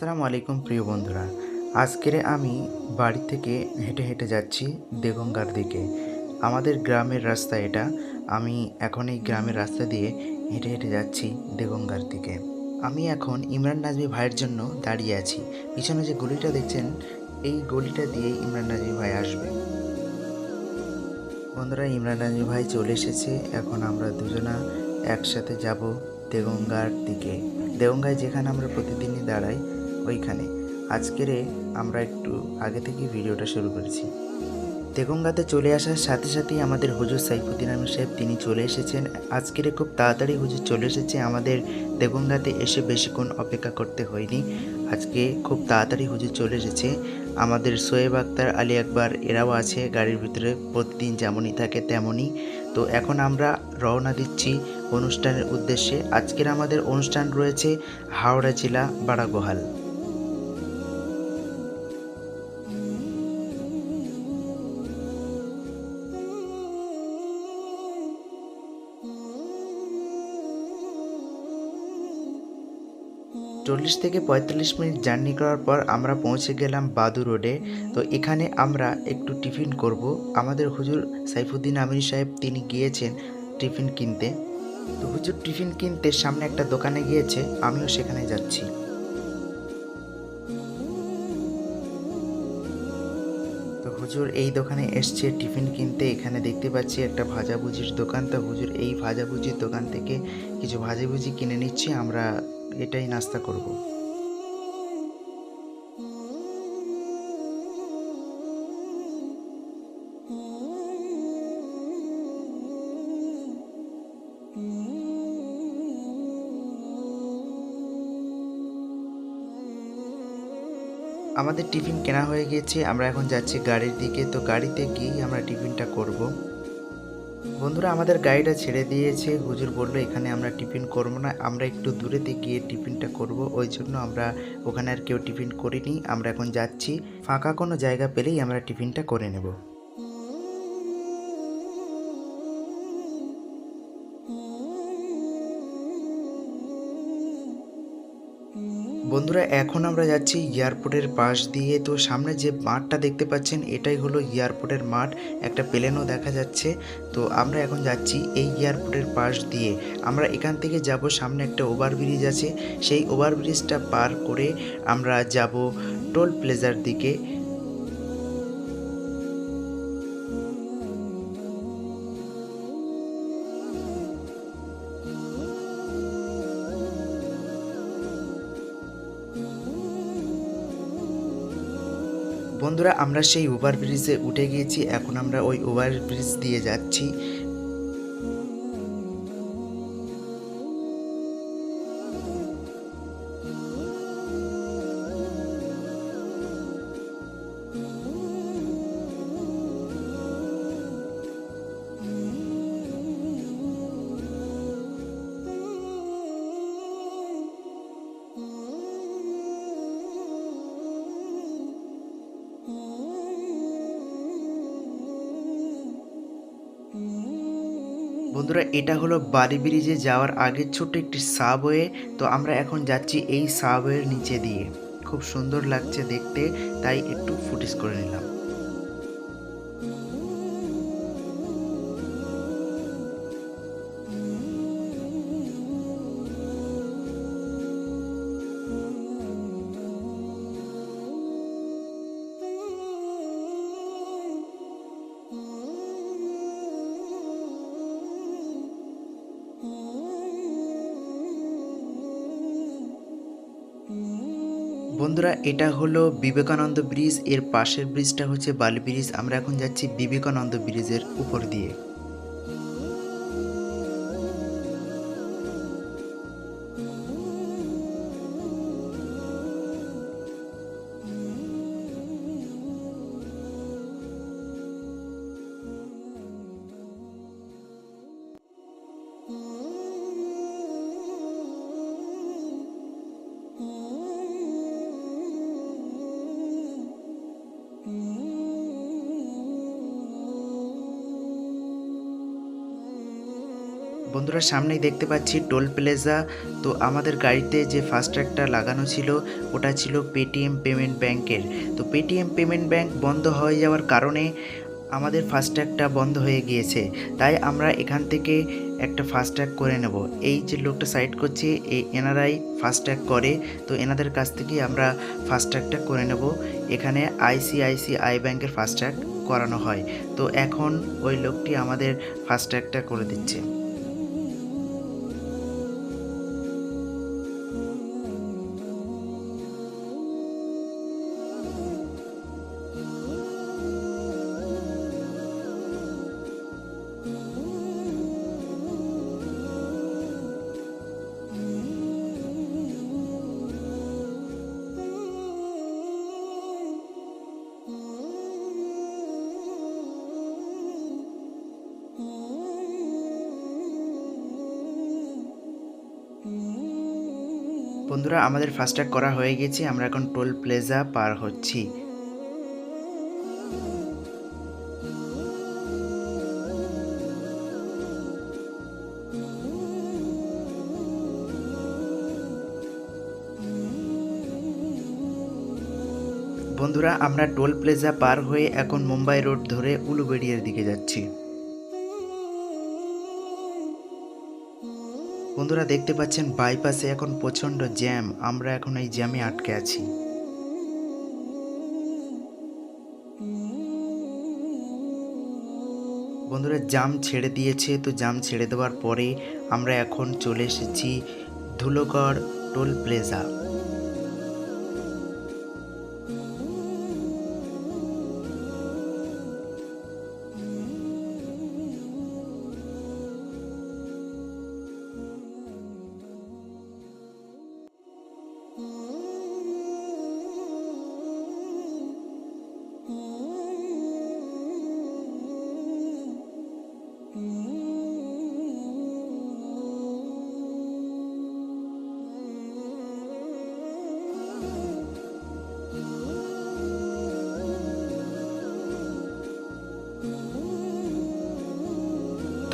আসসালামু আলাইকুম প্রিয় বন্ধুরা। আজকের আমি বাড়ি থেকে হেঁটে হেঁটে যাচ্ছি দেগঙ্গার দিকে। আমাদের গ্রামের রাস্তা এটা। আমি এখন এই গ্রামের রাস্তা দিয়ে হেঁটে হেঁটে যাচ্ছি দেগঙ্গার দিকে। আমি এখন ইমরান নাজমি ভাইয়ের জন্য দাঁড়িয়ে আছি। পিছনে যে গলিটা দেখছেন, এই গলিটা দিয়ে ইমরান নাজমি ভাই আসবে। বন্ধুরা, ইমরান নাজমি ভাই চলে এসেছে। এখন আমরা দুজনা একসাথে যাব দেগঙ্গার দিকে। দেগঙ্গায় যেখানে আমরা প্রতিদিনই দাঁড়াই ওইখানে। আজকেরে আমরা একটু আগে থেকে ভিডিওটা শুরু করেছি। দেগঙ্গাতে চলে আসার সাথে সাথেই আমাদের হুজুর সাইফুদ্দিন আহমেদ সাহেব, তিনি চলে এসেছেন। আজকেরে খুব তাড়াতাড়ি হুজুর চলে এসেছে। আমাদের দেগঙ্গাতে এসে বেশিক্ষণ অপেক্ষা করতে হয়নি। আজকে খুব তাড়াতাড়ি হুজুর চলে এসেছে। আমাদের সোয়েব আক্তার, আলী আকবর, এরাও আছে। গাড়ির ভিতরে প্রতিদিন যেমনই থাকে তেমনই। তো এখন আমরা রওনা দিচ্ছি অনুষ্ঠানের উদ্দেশ্যে। আজকের আমাদের অনুষ্ঠান রয়েছে হাওড়া জেলা বাড়াগোহাল চল্লিশ থেকে পঁয়তাল্লিশ মিনিট জার্নি করার পর আমরা পৌঁছে গেলাম বাদু রোডে। তো এখানে আমরা একটু টিফিন করব। আমাদের হুজুর সাইফুদ্দিন আমির সাহেব, তিনি গিয়েছেন টিফিন কিনতে। তো হুজুর, টিফিন কিনতে সামনে একটা দোকানে গিয়েছে, আমিও সেখানে যাচ্ছি। তো হুজুর, এই দোকানে এসছে টিফিন কিনতে। এখানে দেখতে পাচ্ছি একটা ভাজাভুজির দোকান। তো হুজুর, এই ভাজাভুজির দোকান থেকে কিছু ভাজাভুজি কিনে নিচ্ছি। আমরা এটাই নাস্তা করব। আমাদের টিফিন কেনা হয়ে গিয়েছে আমরা এখন যাচ্ছি গাড়ির দিকে। তো গাড়িতে গিয়েই আমরা টিফিনটা করব। বন্ধুরা, আমাদের গাড়িটা ছেড়ে দিয়েছে। হুজুর বলল, এখানে আমরা টিফিন করব না। আমরা একটু দূরেতে গিয়ে টিফিনটা করব। ওই জন্য আমরা ওখানে আর কেউ টিফিন করিনি। আমরা এখন যাচ্ছি। ফাঁকা কোনো জায়গা পেলেই আমরা টিফিনটা করে নেব। বন্ধুরা, এখন আমরা যাচ্ছি এয়ারপোর্টের পাশ দিয়ে। তো সামনে যে মাঠটা দেখতে পাচ্ছেন, এটাই হলো এয়ারপোর্টের মাঠ। একটা প্লেনও দেখা যাচ্ছে। তো আমরা এখন যাচ্ছি এই এয়ারপোর্টের পাশ দিয়ে। আমরা এখান থেকে যাব, সামনে একটা ওভারব্রিজ আছে। সেই ওভারব্রিজটা পার করে আমরা যাব টোল প্লেজার দিকে। বন্ধুরা আমরা সেই ওভারব্রিজে উঠে গিয়েছি। এখন আমরা ওই ওভারব্রিজ দিয়ে যাচ্ছি। বন্ধুরা, এটা হলো বালি ব্রিজে যাওয়ার আগে ছোট্ট একটি সাবওয়ে তো আমরা এখন যাচ্ছি এই সাবওয়ের নিচে দিয়ে। খুব সুন্দর লাগছে দেখতে, তাই একটু ফুটেজ করে নিলাম। বন্ধুরা, এটা হলো বিবেকানন্দ ব্রিজ। এর পাশের ব্রিজটা হচ্ছে বালি ব্রিজ। আমরা এখন যাচ্ছি বিবেকানন্দ ব্রিজের উপর দিয়ে। বন্ধুরা, সামনেই দেখতে পাচ্ছি টোল প্লেজা। তো আমাদের গাড়িতে যে ফাস্ট্যাগটা লাগানো ছিল, ওটা ছিল পেটিএম পেমেন্ট ব্যাংকের তো পেটিএম পেমেন্ট ব্যাংক বন্ধ হয়ে যাওয়ার কারণে আমাদের ফাস্ট্যাগটা বন্ধ হয়ে গিয়েছে। তাই আমরা এখান থেকে একটা ফাস্ট্যাগ করে নেব। এই যে লোকটা সাইড করছে, এই এনারাই ফাস্ট্যাগ করে। তো এনাদের কাছ থেকে আমরা ফাস্ট্যাগটা করে নেব। এখানে আইসিআইসিআই ব্যাংকের ফাস্ট্যাগ করানো হয়। তো এখন ওই লোকটি আমাদের ফাস্ট্যাগটা করে দিচ্ছে। বন্ধুরা, আমাদের ফাস্ট্যাগ করা হয়ে গেছে। আমরা এখন টোল প্লেজা পার হচ্ছি। বন্ধুরা, আমরা টোল প্লেজা পার হয়ে এখন মুম্বাই রোড ধরে উলুবেড়িয়ার দিকে যাচ্ছি। বন্ধুরা দেখতে পাচ্ছেন বাইপাসে এখন প্রচণ্ড জ্যাম। আমরা এখন এই জ্যামে আটকে আছি। বন্ধুরা জাম ছেড়ে দিয়েছে, তো জাম ছেড়ে দেওয়ার পরে আমরা এখন চলে এসেছি Dhulagarh toll plaza.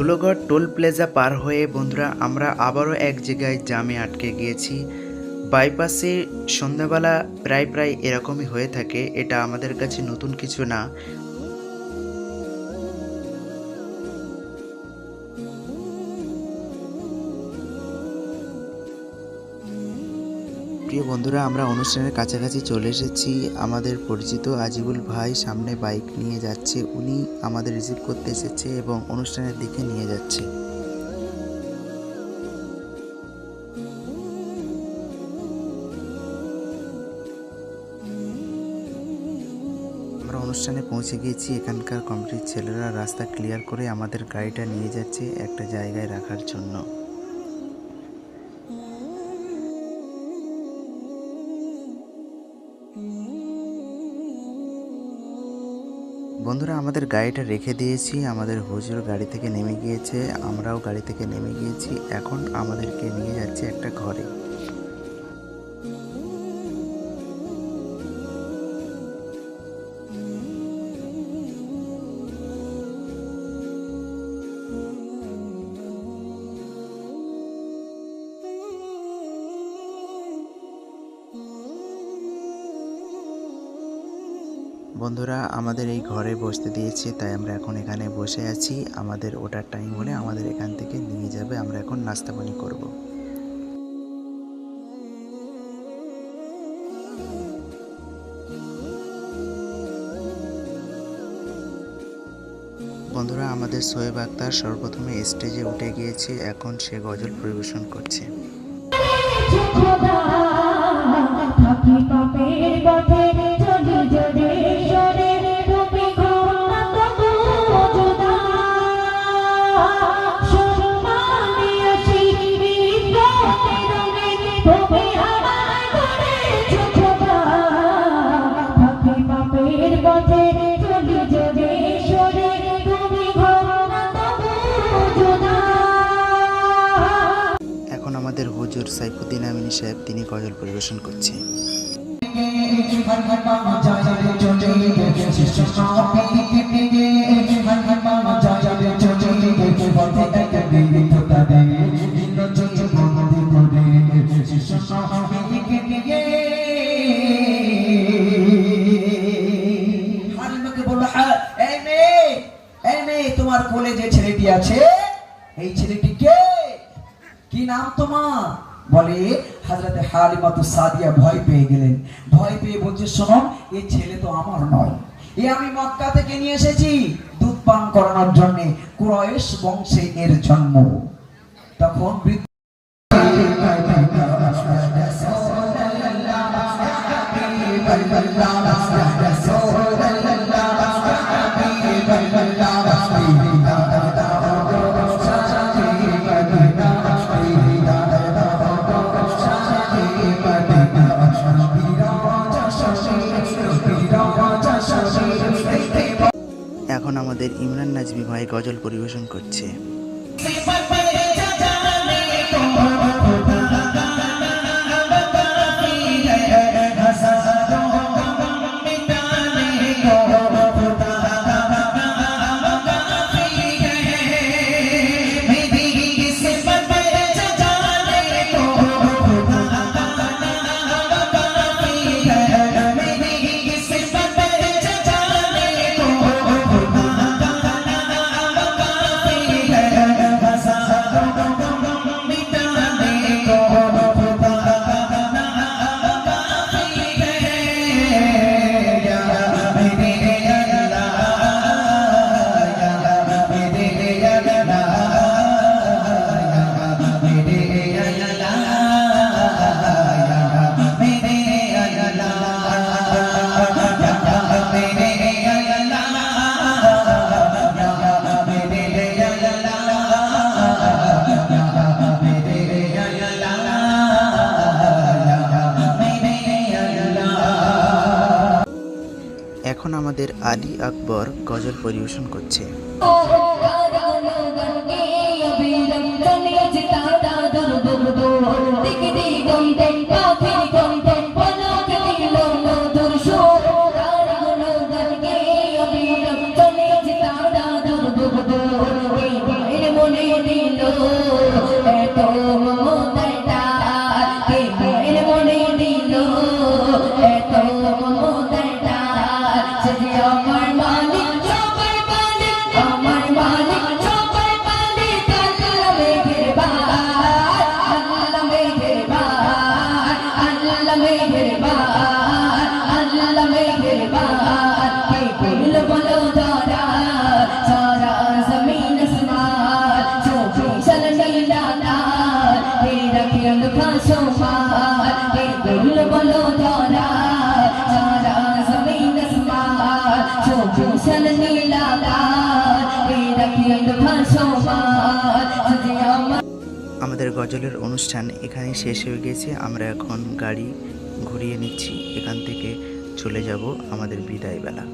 Dhulagarh toll plaza পার হয়ে বন্ধুরা, আমরা আবারও এক জায়গায় জামে আটকে গিয়েছি। বাইপাসে সন্ধ্যাবেলা প্রায় প্রায় এরকমই হয়ে থাকে, এটা আমাদের কাছে নতুন কিছু না। প্রিয় বন্ধুরা, আমরা অনুষ্ঠানের কাছাকাছি চলে এসেছি। আমাদের পরিচিত আজিবুল ভাই সামনে বাইক নিয়ে যাচ্ছে। উনি আমাদের রিসিভ করতে এসেছে এবং অনুষ্ঠানের দিকে নিয়ে যাচ্ছে। আমরা অনুষ্ঠানে পৌঁছে গিয়েছি। এখানকার কমিটির ছেলেরা রাস্তা ক্লিয়ার করে আমাদের গাড়িটা নিয়ে যাচ্ছে একটা জায়গায় রাখার জন্য। বন্ধুরা আমাদের গাড়িটা রেখে দিয়েছি, আমাদের হুজুর গাড়ি থেকে নেমে গিয়েছে, আমরাও গাড়ি থেকে নেমে গিয়েছি, এখন আমাদেরকে নিয়ে যাচ্ছে একটা ঘরে। বন্ধুরা, আমাদের এই ঘরে বসতে দিয়েছে, তাই আমরা এখন এখানে বসে আছি। আমাদের ওটার টাইম হলে আমাদের এখান থেকে নিয়ে যাবে, আমরা এখন নাস্তা পানি করব। বন্ধুরা, আমাদের সোয়েব আক্তার সর্বপ্রথমে স্টেজে উঠে গিয়েছে, এখন সে গজল পরিবেশন করছে। সাইফুদ্দিন আমিনী সাহেব তিনি গজল পরিবেশন করছে Thank you. হালিমাতু সাদিয়া ভয় পেয়ে গেলেন। ভয় পেয়ে বলছে, শোনো, এই ছেলে তো আমার নয়। এ আমি মক্কা থেকে নিয়ে এসেছি দুধ পান করানোর জন্যে। ক্রয়েশ বংশে এর জন্ম। তখন বৃদ্ধ আমাদের ইমরান নাজমি ভাই গজল পরিবেশন করছে। আলী আকবর গজল পরিবেশন করছে আমার আমাদের গজলের অনুষ্ঠান এখানেই শেষ হয়ে গেছে। আমরা এখন গাড়ি ঘুরিয়ে নিচ্ছি। এখান থেকে চলে যাব আমাদের বিদায় বেলা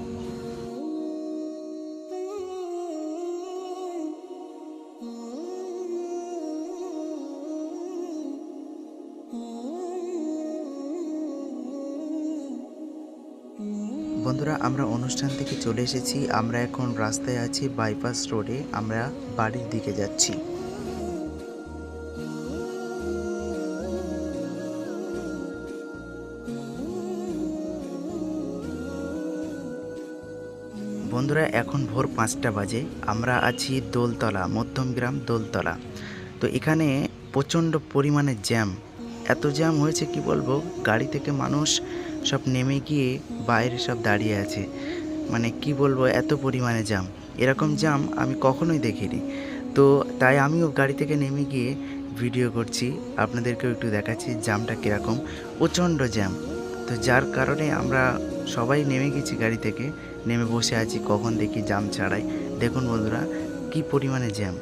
বন্ধুরা, আমরা অনুষ্ঠান থেকে চলে এসেছি। আমরা এখন রাস্তায় আছি বাইপাস রোডে আমরা বাড়ির দিকে যাচ্ছি। বন্ধুরা, এখন ভোর পাঁচটা বাজে। আমরা আছি দোলতলা মধ্যমগ্রাম দোলতলা। তো এখানে প্রচণ্ড পরিমাণে জ্যাম। এত জ্যাম হয়েছে, কি বলব? গাড়ি থেকে মানুষ সব নেমে গিয়ে বাইরে সব দাঁড়িয়ে আছে। মানে কি বলব, এত পরিমাণে জ্যাম। এরকম জ্যাম আমি কখনোই দেখিনি। তো তাই আমিও গাড়ি থেকে নেমে গিয়ে ভিডিও করছি। আপনাদেরকেও একটু দেখাচ্ছি জ্যামটা কীরকম। প্রচণ্ড জ্যাম। তো যার কারণে আমরা সবাই নেমে গেছি গাড়ি থেকে। নেমে বসে আছি, কখন দেখি জ্যাম ছাড়াই। দেখুন বন্ধুরা, কি পরিমাণে জ্যাম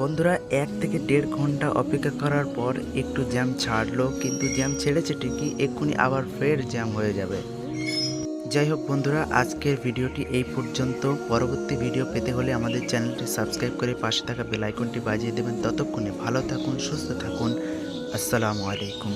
বন্ধুরা, এক থেকে দেড় ঘণ্টা অপেক্ষা করার পর একটু জ্যাম ছাড়লো, কিন্তু জ্যাম ছেড়েছে ঠিকই, এক্ষুনি আবার ফের জ্যাম হয়ে যাবে। যাই হোক বন্ধুরা, আজকের ভিডিওটি এই পর্যন্ত। পরবর্তী ভিডিও পেতে হলে আমাদের চ্যানেলটি সাবস্ক্রাইব করে পাশে থাকা বেল আইকনটি বাজিয়ে দেবেন। ততক্ষণে ভালো থাকুন, সুস্থ থাকুন। আসসালামু আলাইকুম।